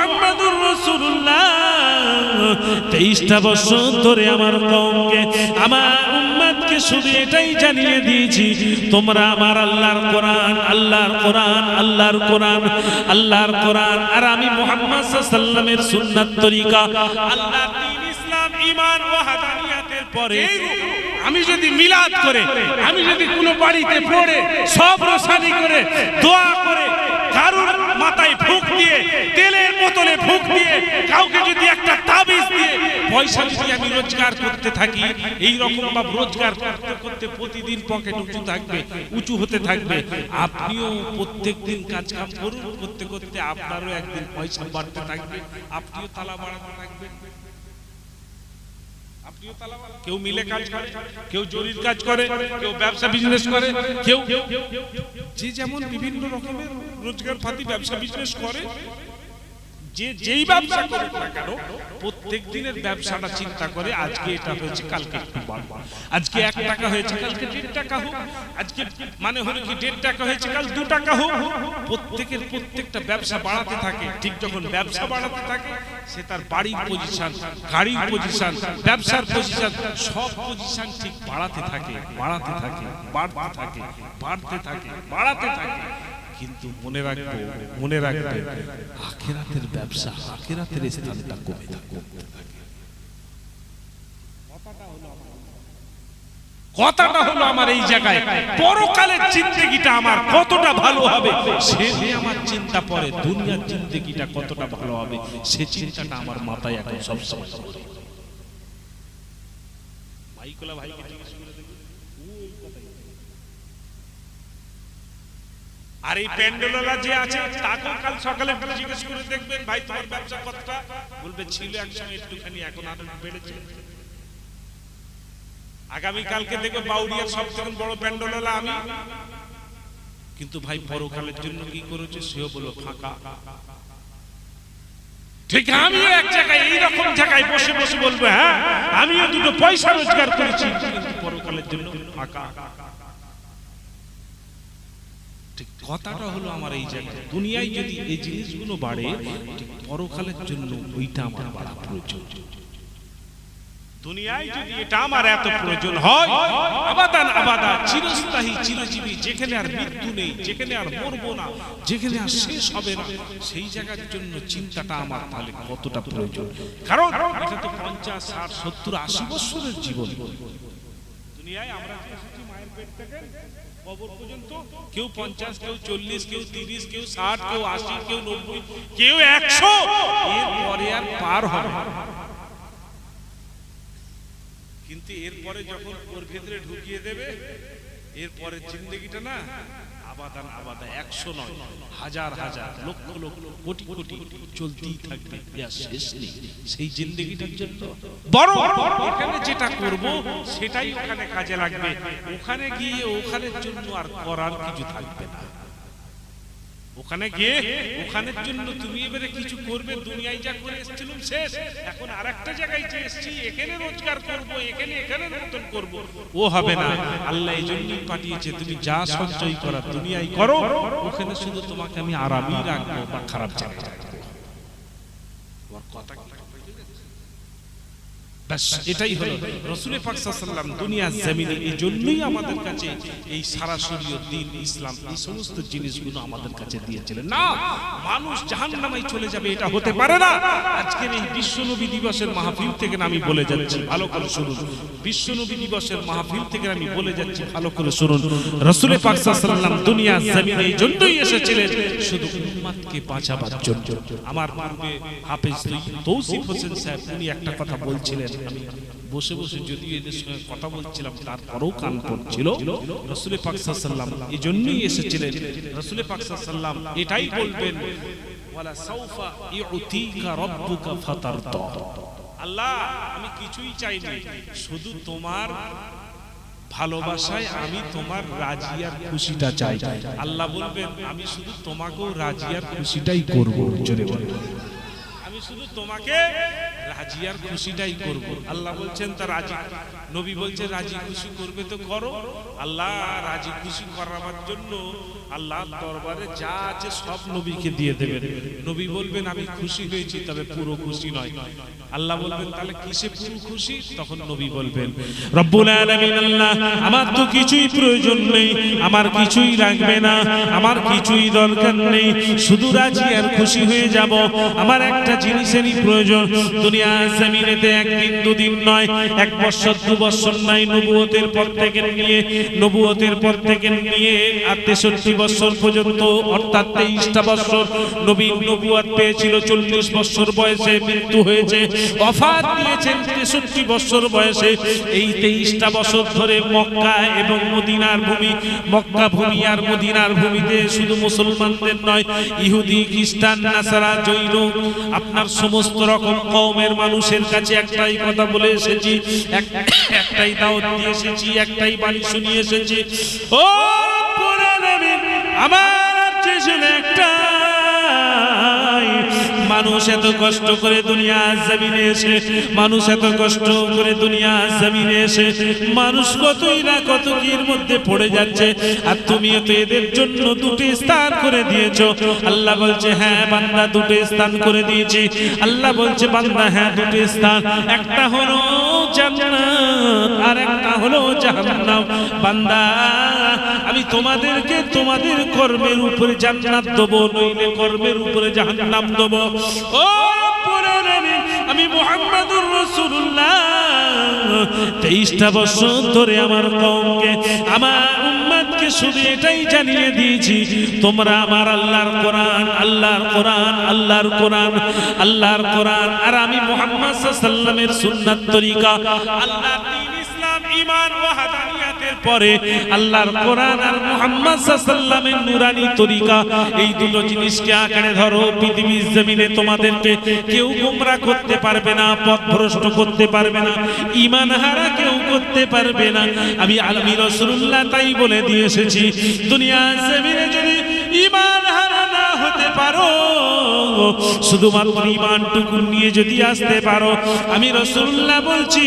মুহাম্মাদুর তেইশটা বছর ধরে আমার কওমকে, আমার উম্মতকে শুধু এটাই জানিয়ে দিয়েছি, তোমরা আমার আল্লাহর কোরআন আল্লাহর কোরআন আল্লাহর কোরআন আল্লাহর কোরআন। আর আমি মুহাম্মদ সাল্লামের সুন্নাত তরিকা, আল্লাহর দ্বীন ইসলাম, ঈমান ও পরে আমি যদি মিলাদ করে, আমি যদি কোনো বাড়িতে পড়ে, সব রসানি করে, দোয়া করে, কারুর মাথায় ফুক দিয়ে, তেলের বোতলে ফুক দিয়ে, কাউকে যদি একটা তাবিজ দিয়ে পয়সা যদি আমি রোজগার করতে থাকি এই রকম ভাব রোজগার করতে করতে প্রতিদিন পকেট উঁচু থাকবে, উঁচু হতে থাকবে। আপনিও প্রত্যেক দিন কাজ কাম করুন, করতে করতে আপনারও একদিন পয়সা বাড়তে থাকবে। আপনিও তালা বাড়াতে বাড়ান। কেউ মিলে কাজ করে, কেউ জরির কাজ করে, কেউ ব্যবসা বিজনেস করে, কেউ যে যেমন বিভিন্ন রকমের রোজগার পাতি ব্যবসা বিজনেস করে যে যেই ব্যবসা করুক না কেন, প্রত্যেক দিনের ব্যবসাটা চিন্তা করে আজকে এটা হয়েছে, কালকে একটু বাড়বো। আজকে এক টাকা হয়েছে, কালকে দেড় টাকা হোক। আজকে মানে হলো কি, দেড় টাকা হয়েছে, কাল দু টাকা হোক। প্রত্যেকের প্রত্যেকটা ব্যবসা বাড়াতে থাকে, ঠিক যখন ব্যবসা বাড়াতে থাকে, সে তার বাড়ির পজিশন গাড়ির পজিশন ব্যবসার পজিশন সব পজিশন ঠিক বাড়াতে থাকে বাড়াতে থাকে, বাড়তে থাকে বাড়তে থাকে, বাড়াতে থাকে। কিন্তু মনে রাখব মনে রাখবে আখেরাতের ব্যবসা আখেরাতের স্থানটা কমে থাকে। কথাটা হলো আমার এই জায়গায়। পরকালের জিন্দগিটা আমার কতটা ভালো হবে সে আমার চিন্তা পড়ে। দুনিয়ার জিন্দগিটা কতটা ভালো হবে সে চিন্তাটা আমার মাথায় এখন সবসময়। ভাইকোলা ভাইকে জিজ্ঞেস করে দেখুন আর এই প্যান্ডেলওয়ালা যে আছে, তাকেও কাল সকালে জিজ্ঞেস করে দেখবেন, ভাই, তোমার ব্যবসা কতটা? বলবে, ছিল একসময় একটুখানি, এখন আরও বেড়েছে। আগামী কালকে দেখবে বাউরিয়ার সব থেকে বড় প্যান্ডেলওয়ালা আমি। কিন্তু ভাই, পরকালের জন্য কি করেছে, সেও বলো ফাঁকা। ঠিক আমিও এক জায়গায়, এইরকম জায়গায় বসে বসে বলব হ্যাঁ আমিও দুটো পয়সা রোজগার করেছি, কিন্তু পরকালের জন্য ফাঁকা ঠিক কথাটা হলো আমার এই জায়গায়, দুনিয়ায় যদি এই জিনিসগুলো বাড়ে পরকালের জন্য ওইটা আমার বাড়া প্রয়োজন। দুনিয়ায় যদি এটা আমার এত প্রয়োজন হয়, আবাদান আবাদা, চিরস্থায়ী, চিরজীবী, যেখানে আর মৃত্যু নেই, যেখানে আর মরবো না, যেখানে আর শেষ হবে না, সেই জায়গার জন্য চিন্তাটা আমার তাহলে কতটা প্রয়োজন? কারণ এটা তো পঞ্চাশ, ষাট, সত্তর, আশি বছরের জীবন। দুনিয়ায় আমরা মায়ের পেট থেকে কেউ পঞ্চাশ, কেউ চল্লিশ, কেউ তিরিশ, কেউ ষাট, কেউ আশি, কেউ নব্বই, কেউ একশো? এরপরে আর পার হবে কিন্তু এরপরে যখন ওর ভেতরে ঢুকিয়ে দেবে এরপরে জিন্দগিটা না আবাদান আবাদা, একশো নয়, হাজার হাজার, লক্ষ লক্ষ, কোটি কোটি চলতেই থাকবে। শেষ নেই। সেই জিন্দগিটার জন্য। বড় এখানে যেটা করব, সেটাই ওখানে কাজে লাগবে। ওখানে গিয়ে ওখানের জন্য আর করার কিছু থাকবে না। ওখানে গিয়ে, ওখানের জন্য তুমি এবারে কিছু করবে, দুনিয়ায় যা করে এসেছিলাম শেষ। এখন আর একটা জায়গায় যে এসছি, এখানে রোজগার করব, এখানে এখানে মতন করব। ও হবে না। আল্লাহ এই জন্য পাঠিয়েছে, তুমি যা সঞ্চয় করা, দুনিয়ায় করো। ওখানে শুধু তোমাকে আমি আরামই রাখব, বা খারাপ জায়গায় রাখব। কথা কি? এটাই হলো। রসুল পাক সাল্লাম দুনিয়ার জমিনে, এই জন্যই আমাদের কাছে এই সারা শরীয় দিন, ইসলাম, এই সমস্ত জিনিসগুলো আমাদের কাছে দিয়েছিলেন। না, মানুষ জাহান্নামায় চলে যাবে, এটা হতে পারে না। আজকের এই বিশ্বনবী দিবসের মাহফিল থেকে আমি বলে যাচ্ছি, ভালো করে শুনুন। বিশ্বনবী দিবসের মাহফিল থেকে আমি বলে যাচ্ছি, ভালো করে শুনুন। রসুল পাক সাল্লাম দুনিয়ার জমিনে, এই জন্যই এসেছিলেন শুধু উম্মাদকে বাঁচাবার জন্য। আমার পূর্বে হাফেজ তৌসিফ হোসেন সাহেব, উনি একটা কথা বলছিলেন বসে বসে যদি এদের সঙ্গে কথা বলছিলাম, তারপরেও কান পড়ছিল। রসুল পাকসাল্লাম এই জন্যই এসেছিলেন। রসুল পাকসাল্লাম এটাই বলবেন আল্লাহ, আমি কিছুই চাইনি, শুধু তোমার ভালোবাসায় আমি তোমার রাজিয়ার খুশিটা চাই। আল্লাহ বলবেন, আমি শুধু তোমাকেও রাজিয়ার খুশিটাই করব। জোরে বলবেন আমি শুধু তোমাকে খুশিটাই করব। আল্লাহ বলছেন রাজি নবী বলছে রাজি খুশি করবে তো করো। আল্লাহ রাজি খুশি করাবার জন্য আল্লাহ দরবারে যা আছে সব নবীকে দিয়ে দেবেন। নবী বলবেন, আমি খুশি হয়েছি, তবে পুরো খুশি নয়। আল্লাহ বলবেন, তাহলে কিসে পুরো খুশি? তখন নবী বলবেন, রব্বুল আলামিন আল্লাহ, আমার তো কিছুই প্রয়োজন নেই, আমার কিছুই লাগবে না, আমার কিছুই দরকার নেই। শুধু রাজি আর খুশি হয়ে যাব, আমার একটা জিনিসেরই প্রয়োজন দুনিয়া দুদিন নয়, এক দু নয় পর থেকে নিয়ে পর থেকে নিয়ে আর তেষট্টি পর্যন্ত, অর্থাৎ নবী বয়সে মৃত্যু হয়েছে দিয়েছেন তেষট্টি বয়সে। এই তেইশটা বছর ধরে মক্কা এবং মদিনার ভূমি, মক্কা ভূমি আর মদিনার ভূমিতে শুধু মুসলমানদের নয়, ইহুদি, খ্রিস্টান জৈন, আপনার সমস্ত রকম কওমের মানুষের কাছে একটাই কথা বলে এসেছি, এক- একটাই দাওয়াত দিয়ে এসেছি, একটাই বাণী শুনিয়ে এসেছি। ও আমার ছিল একটাই। মানুষ এত কষ্ট করে দুনিয়া জমিনে এসে, মানুষ এত কষ্ট করে দুনিয়া জমিনে এসে, মানুষ কতই না কত কির মধ্যে পড়ে যাচ্ছে, আর তুমি তো এদের জন্য দুটি স্থান করে দিয়েছ। আল্লাহ বলছে হ্যাঁ বান্দা, দুটি স্থান করে দিয়েছি। আল্লাহ বলছে, বান্দা হ্যাঁ দুটি স্থান। একটা হলো জান্নাত আর একটা হলো জাহান্নাম। বান্দা, আমি তোমাদেরকে তোমাদের কর্মের উপরে জান্নাত দেবো, নইলে কর্মের উপরে জাহান্নাম দেবো। ও আমি মুহাম্মাদুর রাসূলুল্লাহ। তেইশটা বছর ধরে আমার কমকে আমার উম্মাদকে শুধু এটাই জানিয়ে দিয়েছি, তোমরা আমার আল্লাহর কোরআন আল্লাহর কোরআন আল্লাহর কোরআন আল্লাহর কোরআন। আর আমি মোহাম্মদ সাল্লামের সুন্নাত তরিকা আল্লাহ ইসলাম ইমান পরে আল্লাহর কোরআন আর মুহাম্মদ সাল্লামের নুরানি তরিকা, এই দুটো জিনিসকে আঁকড়ে ধরো, পৃথিবীর জমিনে তোমাদেরকে কেউ গোমরা করতে পারবে না, পথ ভ্রষ্ট করতে পারবে না ইমান হারা কেউ করতে পারবে না। আমি আলমী রসুল্লাহ তাই বলে দিয়ে এসেছি দুনিয়া জমিনে যদি ইমান হারা পারো। শুধুমাত্র ইমানটুকু নিয়ে যদি আসতে পারো, আমি রসুল্লাহ বলছি,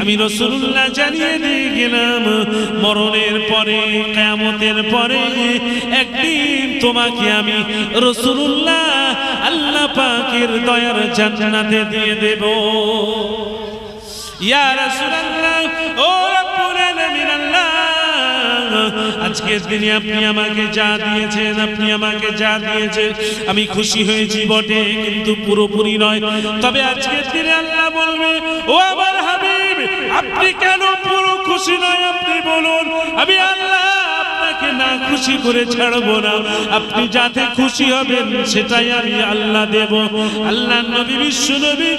আমি রসুল্লাহ জানিয়ে দিয়ে গেলাম, মরণের পরে, কেয়ামতের পরে একদিন তোমাকে আমি রসুল্লাহ আল্লাহ পাকের দয়ার জান্নাতে দিয়ে দেব। ইয়া রাসূলুল্লাহ, ও আজকের দিনে আপনি আমাকে যা দিয়েছেন, আপনি আমাকে যা দিয়েছেন, আমি খুশি হয়েছি বটে, কিন্তু পুরোপুরি নয়। তবে আজকের দিনে আল্লাহ বলবে, ও আমার হাবিব, আপনি কেন পুরো খুশি নয়? আপনি বলুন, আমি আপনাকে না খুশি করে ছাড়বো না। আপনি যাতে খুশি হবেন, সেটাই আমি আল্লাহ দেব। আল্লাহ নবী, বিশ্ব নবী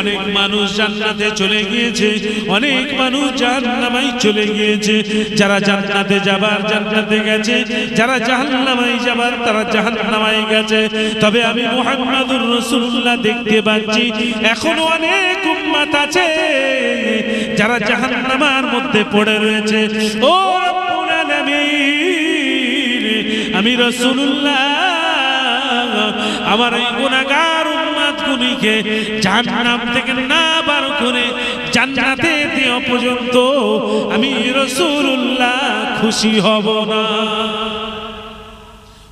অনেক মানুষ জান্নাতে চলে গিয়েছে, অনেক মানুষ জাহান্নামাই চলে গিয়েছে। যারা জান্নাতে যাবার, জান্নাতে গেছে, যারা জাহান্নামাই যাবার, তারা জাহান্নামাই গেছে। তবে আমি মুহাম্মাদুর রাসূলুল্লাহ দেখতে পাচ্ছি, এখনও অনেক উম্মত আছে, যারা জাহান্নামার মধ্যে পড়ে রয়েছে। ও রব্বুল আলামিন, আমি রাসূলুল্লাহ, আমার এই গুনাহগার উম্মত গুলিকে জাহান্নাম থেকে না বার করে জান্নাতে দেওয়া পর্যন্ত আমি রাসূলুল্লাহ খুশি হব না।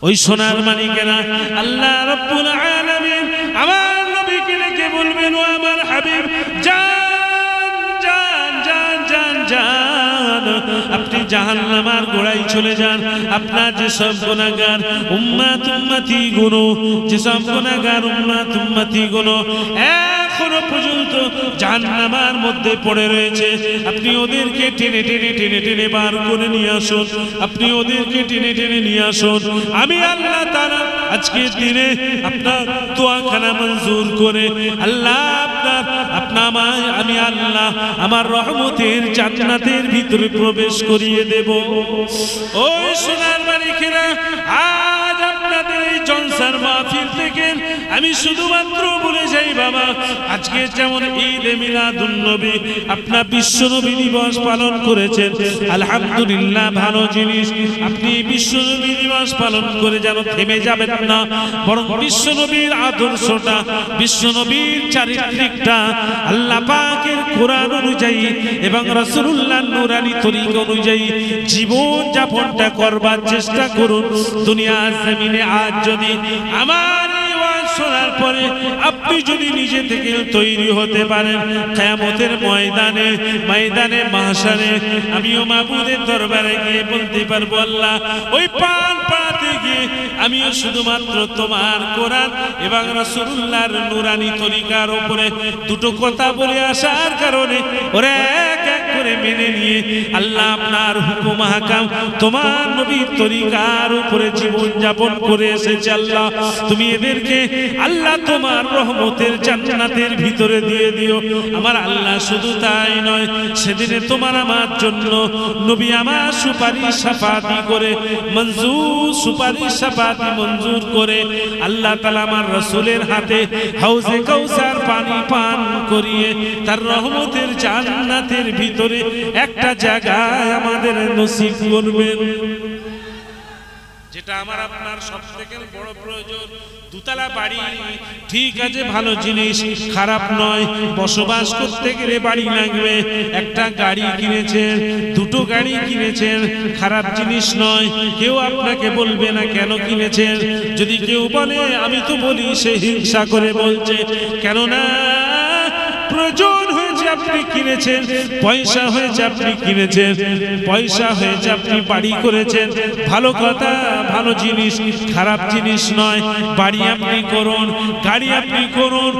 ওই সোনার মালিকেরা, আল্লাহ রব্বুল আলামিন আমার নবীকে ডেকে বলবেন, ও আমার হাবিব জান আপনি জাহান্নামার গোড়ায় চলে যান। আপনার যে সব গুনাহগার, উম্মাত উম্মতি গুনো যে সব গুনাহগার, উম্মাত উম্মতি গুনো এখনও পর্যন্ত জাহান্নামার মধ্যে পড়ে রয়েছে। আপনি ওদেরকে টেনে টেনে টেনে টেনে বার করে নিয়ে আসুন। আপনি ওদেরকে টেনে টেনে নিয়ে আসুন। আমি আল্লাহ তাআলা আজকের দিনে আপনার দোয়াখানা মঞ্জুর করে আল্লাহ আপনার আমি আল্লাহ, আমার রহমতের জান্নাতের ভিতরে প্রবেশ করিয়ে দেব। ওই সোনার মালিকেরা, আজ আপনাদের এই জনসার মাহফিল থেকে আমি শুধুমাত্র বলে যাই, বাবা। আজকে যেমন ঈদ মিলাদুন নবী আপনার বিশ্ব নবী দিবস পালন করেছেন। আলহামদুলিল্লাহ, ভালো জিনিস। আপনি বিশ্ব নবী দিবস পালন করে যেন থেমে যাবেন না, বরং বিশ্ব নবীর আদর্শটা বিশ্ব নবীর চারিত্রিকটা আল্লাহ পাকের কোরআন অনুযায়ী এবং রাসূলুল্লাহ নুরানি তরিকা অনুযায়ী জীবন যাপনটা করবার চেষ্টা করুন। দুনিয়ার জমিনে আজ যদি আমার শোনার পরে আপনি যদি নিজে থেকে তৈরি হতে পারেন কেমতের ময়দানে ময়দানে মাসারে আমিও মাবুদের দরবারে গিয়ে বলতে পারব, আল্লাহ, ওই পান পাড়াতে গিয়ে আমিও শুধুমাত্র তোমার কোরআন এবং রাসূলুল্লাহর নুরানি তরিকার উপরে দুটো কথা বলে আসার কারণে ওরে মেনে নিয়ে আল্লাহ আপনার হুকুম হাকাম তোমার নবীর তরিকার উপরে জীবন যাপন করে এসেছে আল্লাহ। তুমি এদেরকে আল্লাহ তোমার রহমতের ভিতরে দিয়ে দিও। আমার আল্লাহ শুধু তাই নয়, সেদিনে তোমার আমার জন্য নবী আমার সুপারিশ সাফাতি করে মঞ্জুর সুপারিশ সাফাতি মঞ্জুর করে আল্লাহ তাআলা আমার রসুলের হাতে হাউজে কৌসার পানি পান করিয়ে তার রহমতের জান্নাতের ভিতরে একটা জায়গায় আমাদের নসিব করবেন। যেটা আমার আপনার সব থেকে বড় প্রয়োজন। দুতলা বাড়ি, ঠিক আছে, ভালো জিনিস, খারাপ নয়, বসবাস করতে গেলে বাড়ি লাগবে। একটা গাড়ি কিনেছেন, দুটো গাড়ি কিনেছেন, খারাপ জিনিস নয়, কেউ আপনাকে বলবে না কেন কিনেছেন? যদি কেউ বলে, আমি তো বলি, সে হিংসা করে বলছে। কেননা, প্রয়োজন আপনি কিনেছেন, পয়সা হয়েছে আপনি কিনেছেন, পয়সা হয়েছে আপনি বাড়ি করেছেন। ভালো কথা, ভালো জিনিস, খারাপ জিনিস নয়। বাড়ি আপনি করুন, গাড়ি আপনি করুন,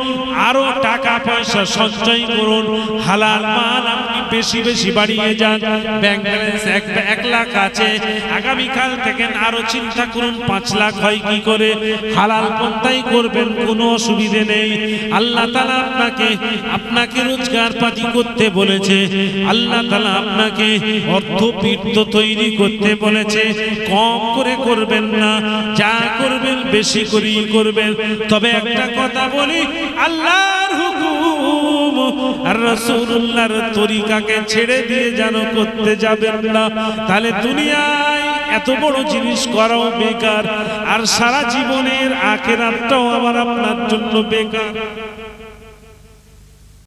আরও টাকা পয়সা সঞ্চয় করুন। হালাল মাল আপনি বেশি বেশি বাড়িয়ে যান। ব্যাংক ব্যালেন্স এক এক লাখ আছে। আগামীকাল থেকে আরও চিন্তা করুন, পাঁচ লাখ হয় কি করে? হালাল পন্থাই করবেন, কোনো অসুবিধে নেই। আল্লাহ তালা আপনাকে আপনাকে রোজগার পাতি করতে বলেছে। আল্লাহ তালা আপনাকে অর্থপীঠ তৈরি করতে বলেছে। কম করে করবেন না, যা করবেন বেশি করেই করবেন। তবে একটা কথা বলি, আল্লাহর হুকুম আর রাসূলুল্লাহর তরিকাকে ছেড়ে দিয়ে যেন করতে যাবেন না। তাহলে দুনিয়ায় এত বড় জিনিস করাও বেকার, আর সারা জীবনের আখেরাতটাও আবার আপনার জন্য বেকার।